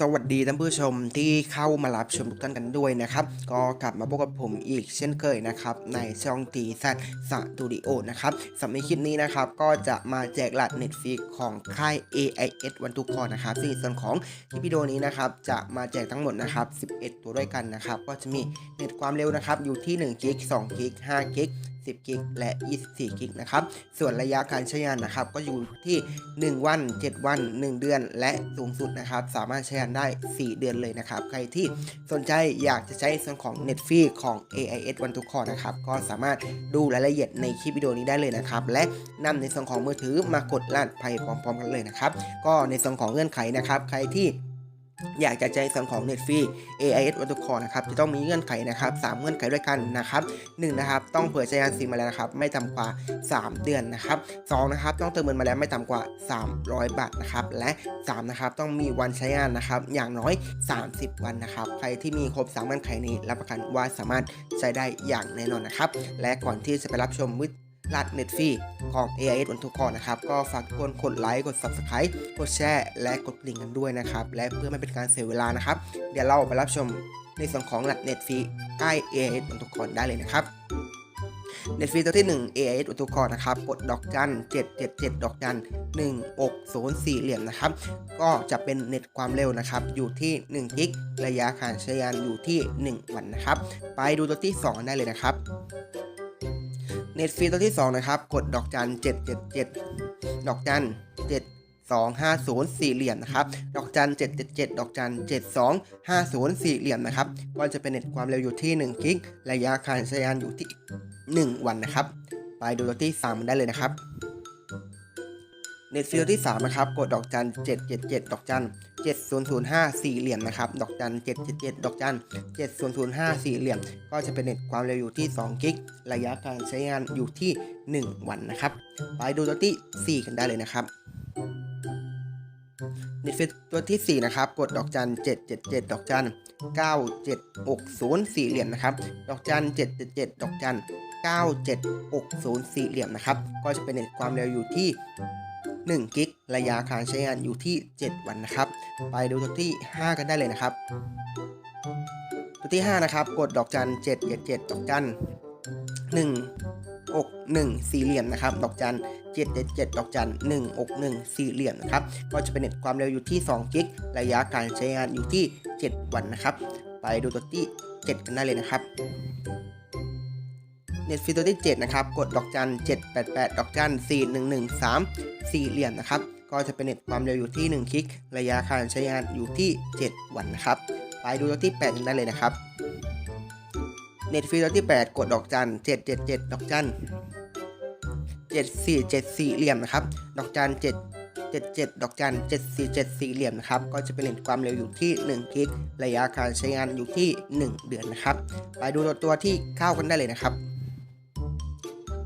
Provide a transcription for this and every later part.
สวัสดีท่านผู้ชมที่เข้ามารับชมทุกท่านกันด้วยนะครับ ก็กลับมาพบกับผมอีกเช่นเคยนะครับ ในช่องตีแซดสตูดิโอนะครับสำหรับคลิปนี้นะครับ ก็จะมาแจกหลัด Netflix ของค่าย AIS วันทุกคนนะครับซึ่งส่วนของคลิปวิดีโอนี้นะครับ จะมาแจกทั้งหมดนะครับ 11 ตัวด้วยกันนะครับ ก็จะมีเน็ตความเร็วนะครับ อยู่ที่1กิก2กิก5กิก 10กิกและ 24กิกนะครับ ส่วนระยะการใช้งานนะครับ ก็อยู่ที่ 1 วัน 7 วัน 1 เดือน และสูงสุดนะครับ สามารถใช้งานได้ 4 เดือนเลยนะครับ ใครที่สนใจอยากจะใช้ส่วนของ Net f r e e ของ AIS One to Call นะครับ ก็สามารถดูรายละเอียดในคลิปวิดีโอนี้ได้เลยนะครับ และนำในส่วนของมือถือมากดลาดภัยพร้อมๆกันเลยนะครับ ก็ในส่วนของเงื่อนไขนะครับ ใครที่ อยากจะใช้ส่วนของ Net f r e e AIS One to Call นะครับจะต้องมีเงื่อนไขนะครับ3เงื่อนไขด้วยกันนะครับ1นะครับต้องเปิดใช้งานซิมมาแล้วนะครับไม่ต่ำกว่า 3 เดือนนะครับ2นะครับต้องเติมเงินมาแล้วไม่ต่ำกว่า 300 บาทนะครับและ3นะครับต้องมีวันใช้งานนะครับอย่างน้อย 30 วันนะครับใครที่มีครบ3เงื่อนไขนี้รับประกันว่าสามารถใช้ได้อย่างแน่นอนนะครับและก่อนที่จะไปรับชมวิด ลัดเน็ตฟรีของ AIS วันทุกคนนะครับ ก็ฝากทุกคนกดไลค์กด Subscribe กดแชร์และกดกริ่งกันด้วยนะครับ และเพื่อไม่เป็นการเสียเวลานะครับ เดี๋ยวเราไปรับชมในส่วนของหลัดเน็ตฟรีใกล้ AIS วันทุกคนได้เลยนะครับเน็ตฟรีตัวที่ 1 AIS อุตุกรนะครับกดดอกจัน 777 ดอกจัน1อก0 4เหลี่ยมนะครับ ก็จะเป็นเน็ตความเร็วนะครับ อยู่ที่ 1 กิก ระยะการใช้งานอยู่ที่ 1 วันนะครับ ไปดูตัวที่ 2 ได้เลยนะครับ น็ตฟรีตัวที่ 2 นะครับ กดดอกจัน 777 ดอกจัน7 2 5 0สี่เหลี่ยมนะครับ ดอกจัน 777 ดอกจัน 72 50สี่เหลี่ยมนะครับ ก็จะเป็นเน็ตความเร็วอยู่ที่ 1 กิก ระยะการใช้งานอยู่ที่ 1 วันนะครับ ไปดูตัวที่3มันได้เลยนะครับ เน็ตฟรีตัวที่ 3 นะครับ กดดอกจัน 777 ดอกจัน 7005 สี่เหลี่ยมนะครับ ดอกจัน 777 ดอกจัน 7005 สี่เหลี่ยม ก็จะเป็นเน็ตความเร็วอยู่ที่ 2 กิก ระยะการใช้งานอยู่ที่ 1 วันนะครับ ไปดูตัวที่ 4 กันได้เลยนะครับเน็ตฟรีตัวที่ 4 นะครับ กดดอกจัน 777 ดอกจัน 9760 สี่เหลี่ยมนะครับ ดอกจัน 777 ดอกจัน 9760 สี่เหลี่ยมนะครับ ก็จะเป็นเน็ตความเร็วอยู่ที่ 1กิกระยะการใช้งานอยู่ที่ 7 วันนะครับ ไปดูตัวที่ 5 กันได้เลยนะครับ ตัวที่ 5 นะครับ กดดอกจัน777ดอกจัน1อก1สี่เหลี่ยมนะครับดอกจัน777ดอกจัน1อก1สี่เหลี่ยมนะครับก็จะเป็นเน็ตความเร็วอยู่ที่2กิกระยะการใช้งานอยู่ที่ 7 วันนะครับ ไปดูตัวที่ 7 กันได้เลยนะครับ เน็ตฟรีตัวที่ 7 นะครับ กดดอกจัน 788 ดอกจัน 4113 สี่เหลี่ยมนะครับ ก็จะเป็นเน็ตความเร็วอยู่ที่1กิก ระยะการใช้งานอยู่ที่ 7 วันนะครับ ไปดูตัวที่ 8 กันได้เลยนะครับเน็ตฟรีตัวที่ 8 กดดอกจัน 777 ดอกจัน 7474 เหลี่ยมนะครับ ดอกจัน 777 ดอกจัน 7474เหลี่ยมนะครับ ก็จะเป็นเน็ตความเร็วอยู่ที่ 1 กิก ระยะการใช้งานอยู่ที่ 1 เดือนนะครับ ไปดูตัวตัวที่เข้ากันได้เลยนะครับ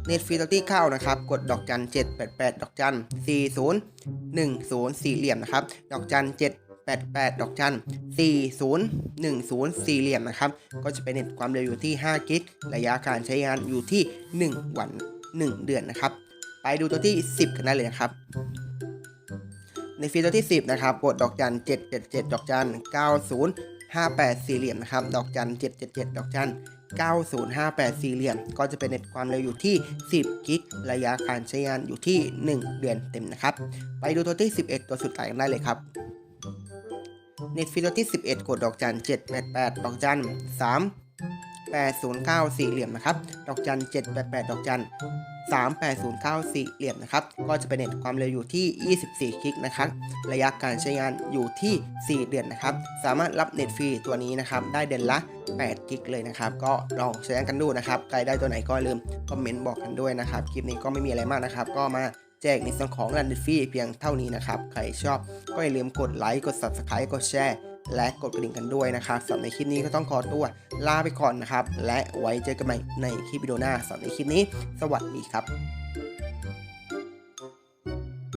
เน็ตฟรีตัวที่เข้านะครับ กดดอกจัน 788 ดอกจัน 40 10 สี่เหลี่ยมนะครับ ดอกจัน 788 ดอกจัน 40 10 สี่เหลี่ยมนะครับ ก็จะเป็นเน็ตความเร็วอยู่ที่ 5 กิก ระยะการใช้งานอยู่ที่ 1 วัน 1 เดือนนะครับ ไปดูตัวที่ 10 กันได้เลยนะครับในฟรีตัวที่ 10 นะครับกดดอกจัน 777 ดอกจัน 90 58 สี่เหลี่ยมนะครับ ดอกจัน 777 ดอกจัน 9058 สี่เหลี่ยม ก็จะเป็นเน็ตความเร็วอยู่ที่ 10 กิก ระยะการใช้งานอยู่ที่ 1 เดือนเต็มนะครับ ไปดูตัวที่ 11 ตัวสุดท้ายกันได้เลยครับเน็ตฟีตัวที่ 11 กดดอกจัน 788 ดอกจัน 3 809สี่เหลี่ยมนะครับ ดอกจัน 788 ดอกจัน 3809สี่เหลี่ยมนะครับ ก็จะเป็นเน็ตความเร็วอยู่ที่ 24กิกนะครับ ระยะการใช้งานอยู่ที่ 4 เดือนนะครับ สามารถรับเน็ตฟรีตัวนี้นะครับ ได้เดือนละ 8 กิกเลยนะครับ ก็ลองใช้กันดูนะครับ ใครได้ตัวไหนก็ลืมคอมเมนต์บอกกันด้วยนะครับ คลิปนี้ก็ไม่มีอะไรมากนะครับ ก็มาแจกในส่วนของรันเน็ตฟรีเพียงเท่านี้นะครับ ใครชอบก็อย่าลืมกดไลค์ กด Subscribe กดแชร์ และกดกระดิ่งกันด้วยนะครับสำหรับในคลิปนี้ก็ต้องขอตัวลาไปก่อนนะครับ และไว้เจอกันใหม่ในคลิปวิดีโอหน้าสำหรับในคลิปนี้ สวัสดีครับ